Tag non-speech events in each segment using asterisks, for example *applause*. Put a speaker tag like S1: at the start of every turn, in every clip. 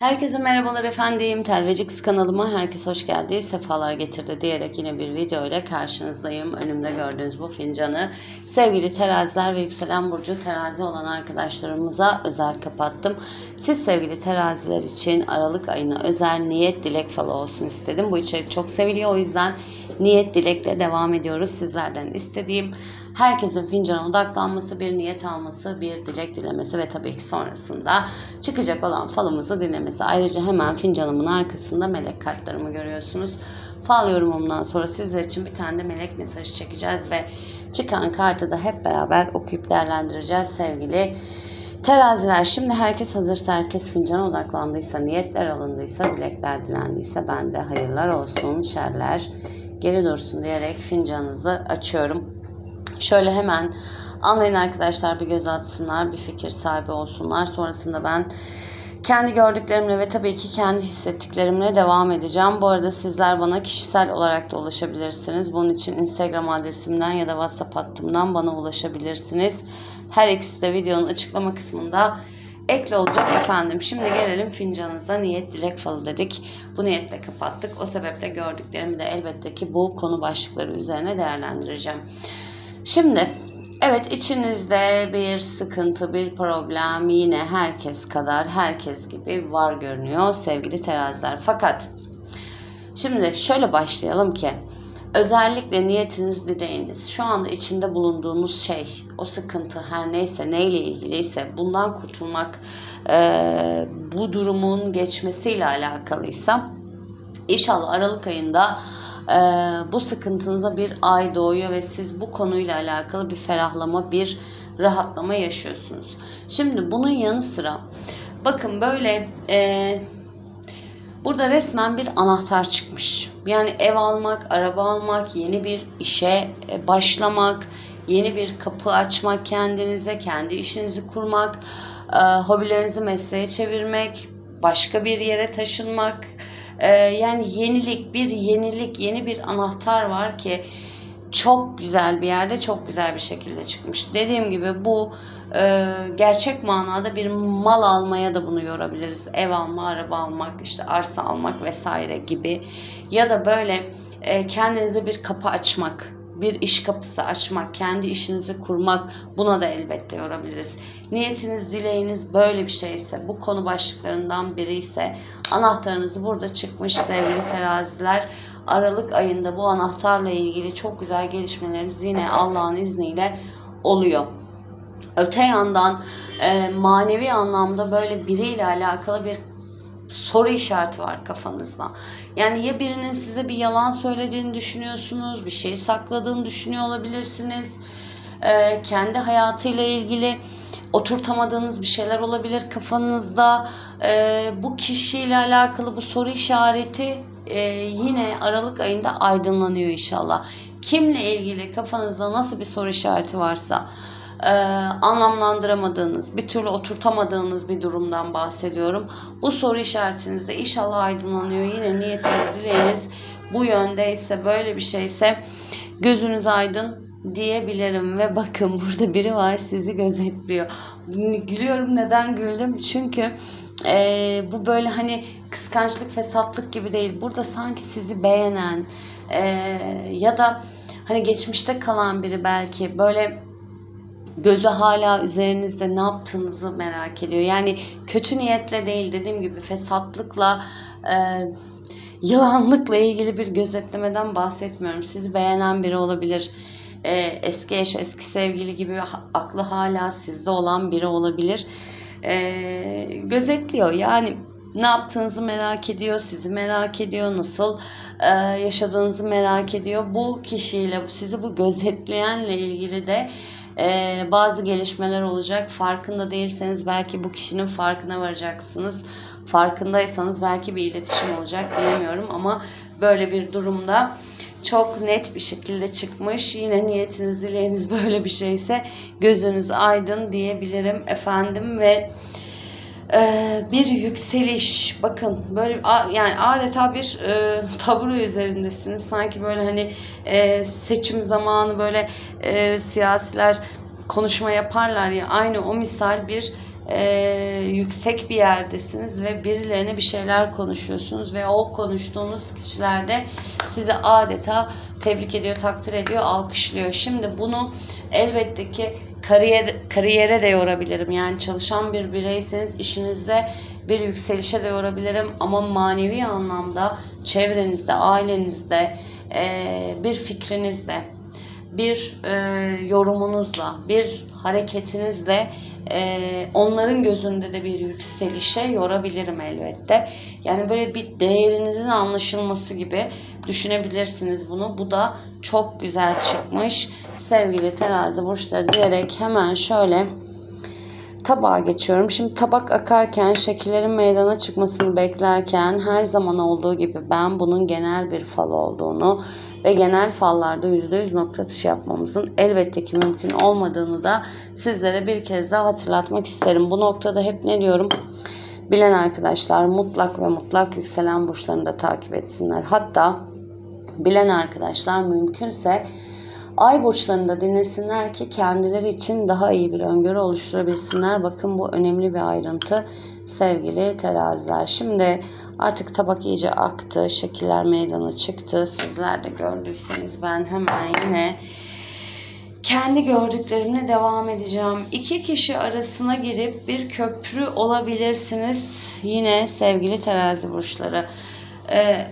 S1: Herkese merhabalar efendim. Telvecix kanalıma herkes hoş geldi. Sefalar getirdi diyerek yine bir video ile karşınızdayım. Önümde gördüğünüz bu fincanı sevgili teraziler ve yükselen burcu terazi olan arkadaşlarımıza özel kapattım. Siz sevgili teraziler için Aralık ayına özel niyet dilek falı olsun istedim. Bu içerik çok seviliyor o yüzden niyet dilekle devam ediyoruz. Sizlerden istediğim herkesin fincana odaklanması, bir niyet alması, bir dilek dilemesi ve tabii ki sonrasında çıkacak olan falımızı dinlemesi. Ayrıca hemen fincanımın arkasında melek kartlarımı görüyorsunuz. Fal yorumumdan sonra sizler için bir tane de melek mesajı çekeceğiz ve çıkan kartı da hep beraber okuyup değerlendireceğiz sevgili Teraziler şimdi herkes hazırsa herkes fincana odaklandıysa niyetler alındıysa dilekler dilendiyse ben de hayırlar olsun şerler geri dursun diyerek fincanınızı açıyorum. Şöyle hemen anlayın arkadaşlar bir göz atsınlar, bir fikir sahibi olsunlar. Sonrasında ben kendi gördüklerimle ve tabii ki kendi hissettiklerimle devam edeceğim. Bu arada sizler bana kişisel olarak da ulaşabilirsiniz. Bunun için Instagram adresimden ya da WhatsApp hattımdan bana ulaşabilirsiniz. Her ikisi de videonun açıklama kısmında ekli olacak efendim. Şimdi gelelim fincanınıza niyet dilek falı dedik. Bu niyetle kapattık. O sebeple gördüklerimi de elbette ki bu konu başlıkları üzerine değerlendireceğim. Şimdi evet içinizde bir sıkıntı, bir problem yine herkes kadar, herkes gibi var görünüyor sevgili teraziler. Fakat şimdi şöyle başlayalım ki özellikle niyetiniz, dileğiniz, şu anda içinde bulunduğunuz şey, o sıkıntı her neyse, neyle ilgiliyse bundan kurtulmak, eee, bu durumun geçmesiyle alakalıysa İnşallah Aralık ayında e, bu sıkıntınıza bir ay doğuyor ve siz bu konuyla alakalı bir ferahlama, bir rahatlama yaşıyorsunuz. Şimdi bunun yanı sıra bakın böyle e, burada resmen bir anahtar çıkmış. Yani ev almak, araba almak, yeni bir işe e, başlamak, yeni bir kapı açmak kendinize, kendi işinizi kurmak, e, hobilerinizi mesleğe çevirmek, başka bir yere taşınmak, ee, yani yenilik, bir yenilik, yeni bir anahtar var ki çok güzel bir yerde, çok güzel bir şekilde çıkmış. Dediğim gibi bu e, gerçek manada bir mal almaya da bunu yorabiliriz. Ev alma, araba almak, işte arsa almak vesaire gibi. Ya da böyle e, kendinize bir kapı açmak bir iş kapısı açmak, kendi işinizi kurmak buna da elbette yorabiliriz. Niyetiniz, dileğiniz böyle bir şeyse, bu konu başlıklarından biri ise anahtarınız burada çıkmış sevgili teraziler. Aralık ayında bu anahtarla ilgili çok güzel gelişmeleriniz yine Allah'ın izniyle oluyor. Öte yandan e, manevi anlamda böyle biriyle alakalı bir soru işareti var kafanızda. Yani ya birinin size bir yalan söylediğini düşünüyorsunuz, bir şey sakladığını düşünüyor olabilirsiniz. Ee, kendi hayatıyla ilgili oturtamadığınız bir şeyler olabilir kafanızda. Ee, bu kişiyle alakalı bu soru işareti e, yine Aralık ayında aydınlanıyor inşallah. Kimle ilgili kafanızda nasıl bir soru işareti varsa e, anlamlandıramadığınız, bir türlü oturtamadığınız bir durumdan bahsediyorum. Bu soru işaretiniz de inşallah aydınlanıyor. Yine niyetiniz, dileğiniz bu yöndeyse, böyle bir şeyse gözünüz aydın diyebilirim ve bakın *laughs* burada biri var sizi gözetliyor. Gülüyorum neden güldüm? Çünkü e, bu böyle hani kıskançlık, fesatlık gibi değil. Burada sanki sizi beğenen e, ya da hani geçmişte kalan biri belki böyle gözü hala üzerinizde ne yaptığınızı merak ediyor. Yani kötü niyetle değil dediğim gibi fesatlıkla e, yılanlıkla ilgili bir gözetlemeden bahsetmiyorum. Sizi beğenen biri olabilir. E, eski eş, eski sevgili gibi aklı hala sizde olan biri olabilir. E, gözetliyor yani ne yaptığınızı merak ediyor, sizi merak ediyor, nasıl e, yaşadığınızı merak ediyor. Bu kişiyle, sizi bu gözetleyenle ilgili de e, bazı gelişmeler olacak. Farkında değilseniz belki bu kişinin farkına varacaksınız. Farkındaysanız belki bir iletişim olacak bilemiyorum ama böyle bir durumda çok net bir şekilde çıkmış. Yine niyetiniz, dileğiniz böyle bir şeyse gözünüz aydın diyebilirim efendim ve ee, bir yükseliş bakın böyle yani adeta bir e, *laughs* taburu üzerindesiniz sanki böyle hani e, seçim zamanı böyle e, siyasiler konuşma yaparlar ya aynı o misal bir e, yüksek bir yerdesiniz ve birilerine bir şeyler konuşuyorsunuz ve o konuştuğunuz kişiler de sizi adeta tebrik ediyor, takdir ediyor, alkışlıyor. Şimdi bunu elbette ki kariyer, kariyere de yorabilirim. Yani çalışan bir bireyseniz işinizde bir yükselişe de yorabilirim ama manevi anlamda çevrenizde, ailenizde, bir fikrinizle, bir e, yorumunuzla, bir hareketinizle e, onların gözünde de bir yükselişe yorabilirim elbette. Yani böyle bir değerinizin anlaşılması gibi düşünebilirsiniz bunu. Bu da çok güzel çıkmış. Sevgili terazi burçları diyerek hemen şöyle tabağa geçiyorum. Şimdi tabak akarken, şekillerin meydana çıkmasını beklerken her zaman olduğu gibi ben bunun genel bir fal olduğunu ve genel fallarda %100 nokta atışı yapmamızın elbette ki mümkün olmadığını da sizlere bir kez daha hatırlatmak isterim. Bu noktada hep ne diyorum? Bilen arkadaşlar mutlak ve mutlak yükselen burçlarını da takip etsinler. Hatta bilen arkadaşlar mümkünse Ay burçlarını da dinlesinler ki kendileri için daha iyi bir öngörü oluşturabilsinler. Bakın bu önemli bir ayrıntı sevgili teraziler. Şimdi artık tabak iyice aktı. Şekiller meydana çıktı. Sizler de gördüyseniz ben hemen yine kendi gördüklerimle devam edeceğim. İki kişi arasına girip bir köprü olabilirsiniz. Yine sevgili terazi burçları. Ee,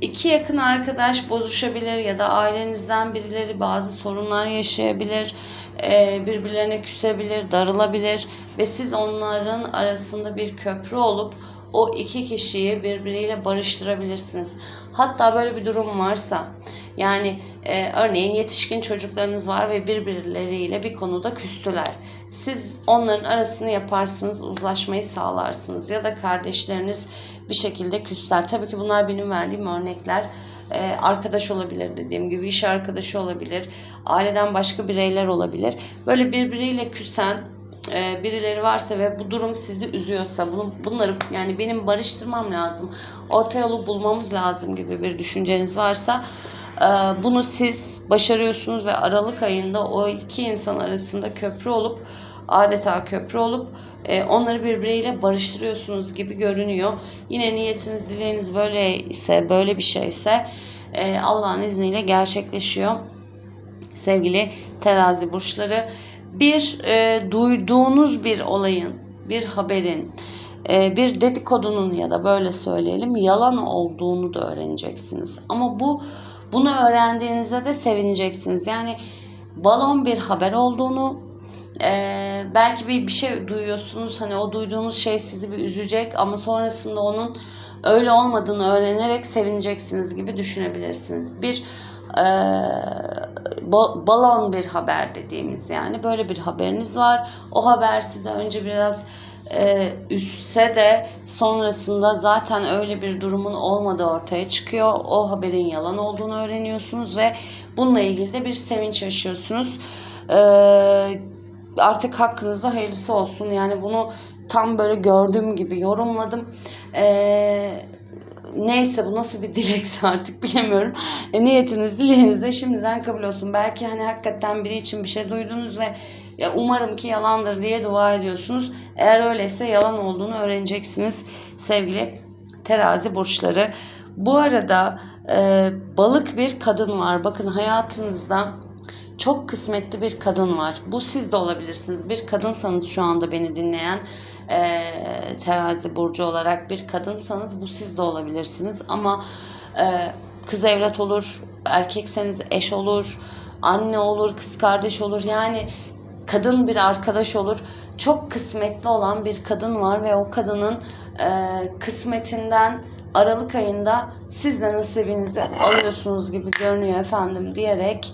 S1: İki yakın arkadaş bozuşabilir ya da ailenizden birileri bazı sorunlar yaşayabilir, e, birbirlerine küsebilir, darılabilir ve siz onların arasında bir köprü olup o iki kişiyi birbiriyle barıştırabilirsiniz. Hatta böyle bir durum varsa yani e, örneğin yetişkin çocuklarınız var ve birbirleriyle bir konuda küstüler. Siz onların arasını yaparsınız, uzlaşmayı sağlarsınız ya da kardeşleriniz bir şekilde küsler. Tabii ki bunlar benim verdiğim örnekler. Ee, arkadaş olabilir dediğim gibi, iş arkadaşı olabilir, aileden başka bireyler olabilir. Böyle birbiriyle küsen e, birileri varsa ve bu durum sizi üzüyorsa bunu, bunları yani benim barıştırmam lazım, orta yolu bulmamız lazım gibi bir düşünceniz varsa e, bunu siz başarıyorsunuz ve Aralık ayında o iki insan arasında köprü olup adeta köprü olup e, onları birbiriyle barıştırıyorsunuz gibi görünüyor. Yine niyetiniz, dileğiniz böyle ise, böyle bir şeyse e, Allah'ın izniyle gerçekleşiyor. Sevgili terazi burçları bir e, duyduğunuz bir olayın, bir haberin, e, bir dedikodunun ya da böyle söyleyelim yalan olduğunu da öğreneceksiniz. Ama bu bunu öğrendiğinizde de sevineceksiniz. Yani balon bir haber olduğunu, ee, belki bir, bir şey duyuyorsunuz hani o duyduğunuz şey sizi bir üzecek ama sonrasında onun öyle olmadığını öğrenerek sevineceksiniz gibi düşünebilirsiniz. Bir e, balon bir haber dediğimiz yani böyle bir haberiniz var. O haber size önce biraz e, üstse de sonrasında zaten öyle bir durumun olmadığı ortaya çıkıyor. O haberin yalan olduğunu öğreniyorsunuz ve bununla ilgili de bir sevinç yaşıyorsunuz. Eee artık hakkınızda hayırlısı olsun. Yani bunu tam böyle gördüğüm gibi yorumladım. Ee, neyse bu nasıl bir dilekse *laughs* artık bilemiyorum. E, niyetiniz dileğiniz de şimdiden kabul olsun. Belki hani hakikaten biri için bir şey duydunuz ve ya umarım ki yalandır diye dua ediyorsunuz. Eğer öyleyse yalan olduğunu öğreneceksiniz sevgili terazi burçları. Bu arada e, balık bir kadın var. Bakın hayatınızda çok kısmetli bir kadın var. Bu siz de olabilirsiniz. Bir kadınsanız şu anda beni dinleyen e, terazi burcu olarak bir kadınsanız bu siz de olabilirsiniz. Ama e, kız evlat olur, erkekseniz eş olur, anne olur, kız kardeş olur. Yani kadın bir arkadaş olur. Çok kısmetli olan bir kadın var ve o kadının e, kısmetinden Aralık ayında siz de nasibinizi alıyorsunuz gibi görünüyor efendim diyerek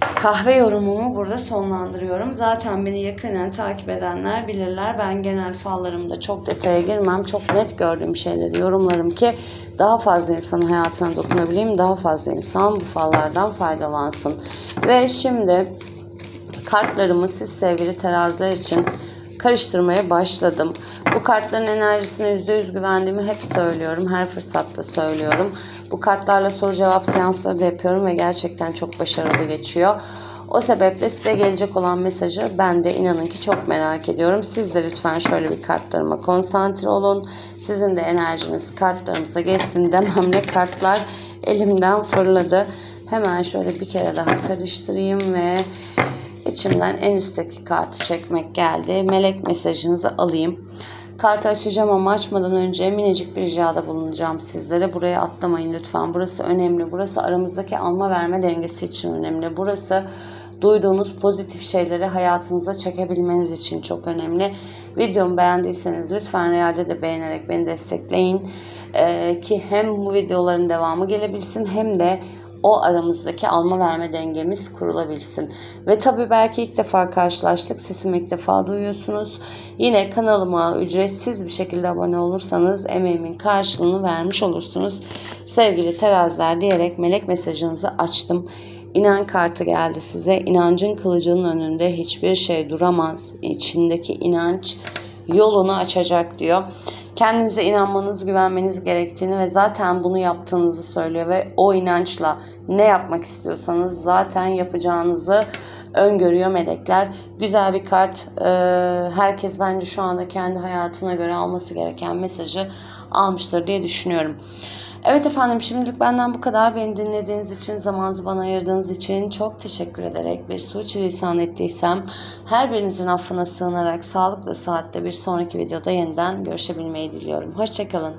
S1: kahve yorumumu burada sonlandırıyorum. Zaten beni yakından takip edenler bilirler. Ben genel fallarımda çok detaya girmem. Çok net gördüğüm şeyleri yorumlarım ki daha fazla insanın hayatına dokunabileyim. Daha fazla insan bu fallardan faydalansın. Ve şimdi kartlarımı siz sevgili teraziler için karıştırmaya başladım. Bu kartların enerjisine %100 güvendiğimi hep söylüyorum. Her fırsatta söylüyorum. Bu kartlarla soru cevap seansları da yapıyorum ve gerçekten çok başarılı geçiyor. O sebeple size gelecek olan mesajı ben de inanın ki çok merak ediyorum. Siz de lütfen şöyle bir kartlarıma konsantre olun. Sizin de enerjiniz kartlarımıza geçsin dememle kartlar elimden fırladı. Hemen şöyle bir kere daha karıştırayım ve içimden en üstteki kartı çekmek geldi. Melek mesajınızı alayım. Kartı açacağım ama açmadan önce minicik bir ricada bulunacağım sizlere. Buraya atlamayın lütfen. Burası önemli. Burası aramızdaki alma verme dengesi için önemli. Burası duyduğunuz pozitif şeyleri hayatınıza çekebilmeniz için çok önemli. Videomu beğendiyseniz lütfen realde de beğenerek beni destekleyin. Ee, ki hem bu videoların devamı gelebilsin hem de o aramızdaki alma verme dengemiz kurulabilsin. Ve tabii belki ilk defa karşılaştık. Sesimi ilk defa duyuyorsunuz. Yine kanalıma ücretsiz bir şekilde abone olursanız emeğimin karşılığını vermiş olursunuz. Sevgili teraziler diyerek melek mesajınızı açtım. İnan kartı geldi size. İnancın kılıcının önünde hiçbir şey duramaz. İçindeki inanç yolunu açacak diyor. Kendinize inanmanız, güvenmeniz gerektiğini ve zaten bunu yaptığınızı söylüyor ve o inançla ne yapmak istiyorsanız zaten yapacağınızı öngörüyor melekler. Güzel bir kart. Ee, herkes bence şu anda kendi hayatına göre alması gereken mesajı almıştır diye düşünüyorum. Evet efendim şimdilik benden bu kadar. Beni dinlediğiniz için, zamanınızı bana ayırdığınız için çok teşekkür ederek bir suçilisan ettiysem her birinizin affına sığınarak sağlıklı saatte bir sonraki videoda yeniden görüşebilmeyi diliyorum. Hoşçakalın.